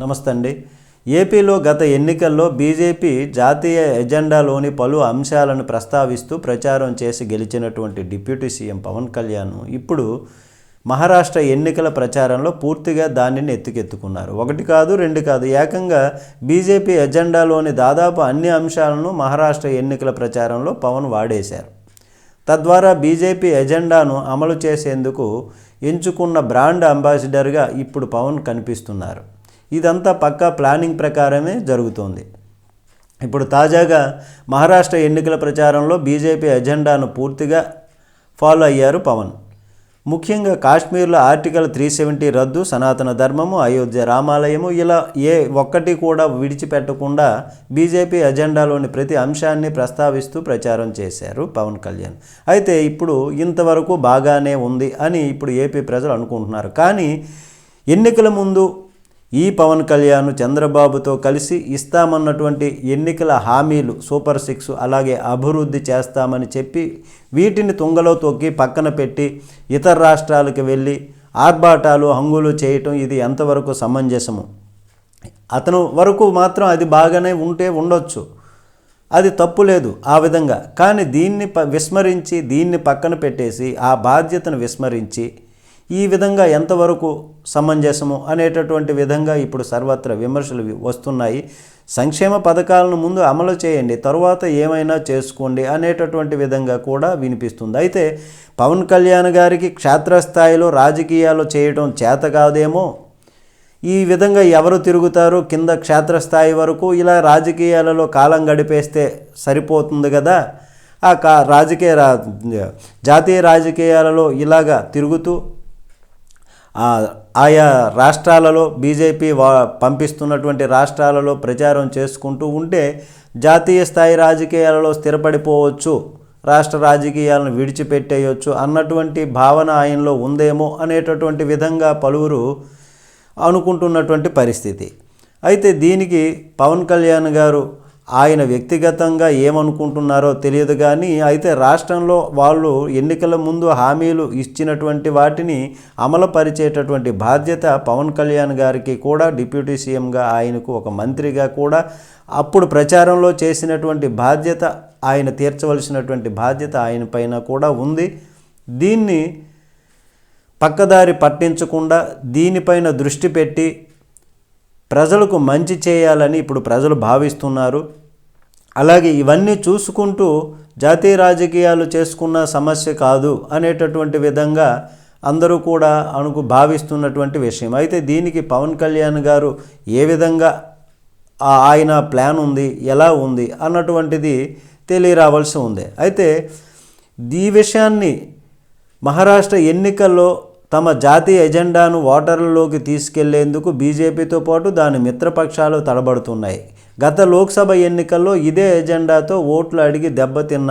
నమస్తే అండి ఏపీలో గత ఎన్నికల్లో బీజేపీ జాతీయ ఎజెండాలోని పలు అంశాలను ప్రస్తావిస్తూ ప్రచారం చేసి గెలిచినటువంటి డిప్యూటీ సీఎం పవన్ కళ్యాణ్ ఇప్పుడు మహారాష్ట్ర ఎన్నికల ప్రచారంలో పూర్తిగా దానిని ఎత్తుకెత్తుకున్నారు. ఒకటి కాదు రెండు కాదు ఏకంగా బీజేపీ ఎజెండాలోని దాదాపు అన్ని అంశాలను మహారాష్ట్ర ఎన్నికల ప్రచారంలో పవన్ వాడేశారు. తద్వారా బీజేపీ ఎజెండాను అమలు చేసేందుకు ఎంచుకున్న బ్రాండ్ అంబాసిడర్గా ఇప్పుడు పవన్ కనిపిస్తున్నారు. ఇదంతా పక్కా ప్లానింగ్ ప్రకారమే జరుగుతోంది. ఇప్పుడు తాజాగా మహారాష్ట్ర ఎన్నికల ప్రచారంలో బీజేపీ ఎజెండాను పూర్తిగా ఫాలో అయ్యారు పవన్. ముఖ్యంగా కాశ్మీర్లో ఆర్టికల్ త్రీ సెవెంటీ రద్దు సనాతన ధర్మము అయోధ్య రామాలయము ఇలా ఏ ఒక్కటి కూడా విడిచిపెట్టకుండా బీజేపీ ఎజెండాలోని ప్రతి అంశాన్ని ప్రస్తావిస్తూ ప్రచారం చేశారు పవన్ కళ్యాణ్. అయితే ఇప్పుడు ఇంతవరకు బాగానే ఉంది అని ఇప్పుడు ఏపీ ప్రజలు అనుకుంటున్నారు. కానీ ఎన్నికల ముందు ఈ పవన్ కళ్యాణ్ చంద్రబాబుతో కలిసి ఇస్తామన్నటువంటి ఎన్నికల హామీలు సూపర్ సిక్స్ అలాగే అభివృద్ధి చేస్తామని చెప్పి వీటిని తుంగలో తొక్కి పక్కన పెట్టి ఇతర రాష్ట్రాలకు వెళ్ళి ఆర్భాటాలు హంగులు చేయటం ఇది ఎంతవరకు సమంజసము? అతను వరకు మాత్రం అది బాగానే ఉంటే ఉండొచ్చు. అది తప్పు లేదు ఆ విధంగా. కానీ దీన్ని ప విస్మరించి దీన్ని పక్కన పెట్టేసి ఆ బాధ్యతను విస్మరించి ఈ విధంగా ఎంతవరకు సమంజసము అనేటటువంటి విధంగా ఇప్పుడు సర్వత్ర విమర్శలు వస్తున్నాయి. సంక్షేమ పథకాలను ముందు అమలు చేయండి తరువాత ఏమైనా చేసుకోండి అనేటటువంటి విధంగా కూడా వినిపిస్తుంది. అయితే పవన్ కళ్యాణ్ గారికి క్షేత్రస్థాయిలో రాజకీయాలు చేయడం చేత కాదేమో? ఈ విధంగా ఎవరు తిరుగుతారు? కింద క్షేత్రస్థాయి వరకు ఇలా రాజకీయాలలో కాలం గడిపేస్తే సరిపోతుంది కదా? ఆ కా రాజకీయ రా జాతీయ రాజకీయాలలో ఇలాగా తిరుగుతూ ఆయా రాష్ట్రాలలో బీజేపీ వా పంపిస్తున్నటువంటి రాష్ట్రాలలో ప్రచారం చేసుకుంటూ ఉంటే జాతీయ స్థాయి రాజకీయాలలో స్థిరపడిపోవచ్చు రాష్ట్ర రాజకీయాలను విడిచిపెట్టేయచ్చు అన్నటువంటి భావన ఆయనలో ఉందేమో అనేటటువంటి విధంగా పలువురు అనుకుంటున్నటువంటి పరిస్థితి. అయితే దీనికి పవన్ కళ్యాణ్ గారు ఆయన వ్యక్తిగతంగా ఏమనుకుంటున్నారో తెలియదు కానీ అయితే రాష్ట్రంలో వాళ్ళు ఎన్నికల ముందు హామీలు ఇచ్చినటువంటి వాటిని అమలుపరిచేటటువంటి బాధ్యత పవన్ కళ్యాణ్ గారికి కూడా డిప్యూటీ సీఎంగా ఆయనకు ఒక మంత్రిగా కూడా అప్పుడు ప్రచారంలో చేసినటువంటి బాధ్యత ఆయన తీర్చవలసినటువంటి బాధ్యత ఆయన పైన కూడా ఉంది. దీన్ని పక్కదారి పట్టించకుండా దీనిపైన దృష్టి పెట్టి ప్రజలకు మంచి చేయాలని ఇప్పుడు ప్రజలు భావిస్తున్నారు. అలాగే ఇవన్నీ చూసుకుంటూ జాతీయ రాజకీయాలు చేసుకున్న సమస్య కాదు అనేటటువంటి విధంగా అందరూ కూడా అనుకు భావిస్తున్నటువంటి విషయం. అయితే దీనికి పవన్ కళ్యాణ్ గారు ఏ విధంగా ఆ- ఆయన ప్లాన్ ఉంది ఎలా ఉంది అన్నటువంటిది తెలియరావాల్సి ఉంది. అయితే ఈ విషయాన్ని మహారాష్ట్ర ఎన్నికల్లో తమ జాతీయ ఎజెండాను ఓటర్లలోకి తీసుకెళ్ళేందుకు బీజేపీతో పాటు దాని మిత్రపక్షాలు తడబడుతున్నాయి. గత లోక్సభ ఎన్నికల్లో ఇదే ఎజెండాతో ఓట్లు అడిగి దెబ్బతిన్న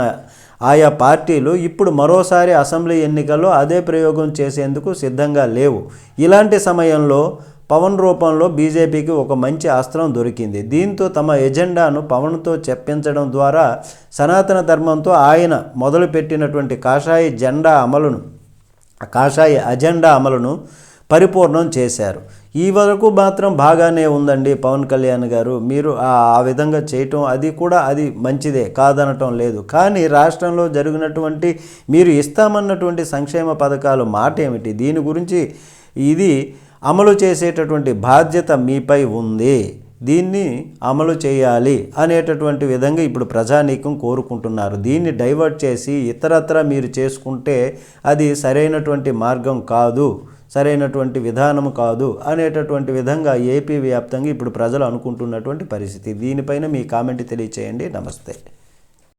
ఆయా పార్టీలు ఇప్పుడు మరోసారి అసెంబ్లీ ఎన్నికల్లో అదే ప్రయోగం చేసేందుకు సిద్ధంగా లేవు. ఇలాంటి సమయంలో పవన్ రూపంలో బీజేపీకి ఒక మంచి అస్త్రం దొరికింది. దీంతో తమ ఎజెండాను పవన్తో చెప్పించడం ద్వారా సనాతన ధర్మంతో ఆయన మొదలుపెట్టినటువంటి కాషాయ జెండా అమలును కాషాయ అజెండా అమలును పరిపూర్ణం చేశారు. ఈ వరకు మాత్రం బాగానే ఉందండి పవన్ కళ్యాణ్ గారు. మీరు ఆ విధంగా చేయటం అది కూడా అది మంచిదే కాదనటం లేదు. కానీ రాష్ట్రంలో జరిగినటువంటి మీరు ఇస్తామన్నటువంటి సంక్షేమ పథకాలు మాట ఏమిటి దీని గురించి ఇది అమలు చేసేటటువంటి బాధ్యత మీపై ఉంది. దీన్ని అమలు చేయాలి అనేటటువంటి విధంగా ఇప్పుడు ప్రజానీకం కోరుకుంటున్నారు. దీన్ని డైవర్ట్ చేసి ఇతరత్ర మీరు చేసుకుంటే అది సరైనటువంటి మార్గం కాదు సరైనటువంటి విధానం కాదు అనేటటువంటి విధంగా ఏపీ వ్యాప్తంగా ఇప్పుడు ప్రజలు అనుకుంటున్నటువంటి పరిస్థితి. దీనిపైన మీ కామెంట్ తెలియచేయండి. నమస్తే.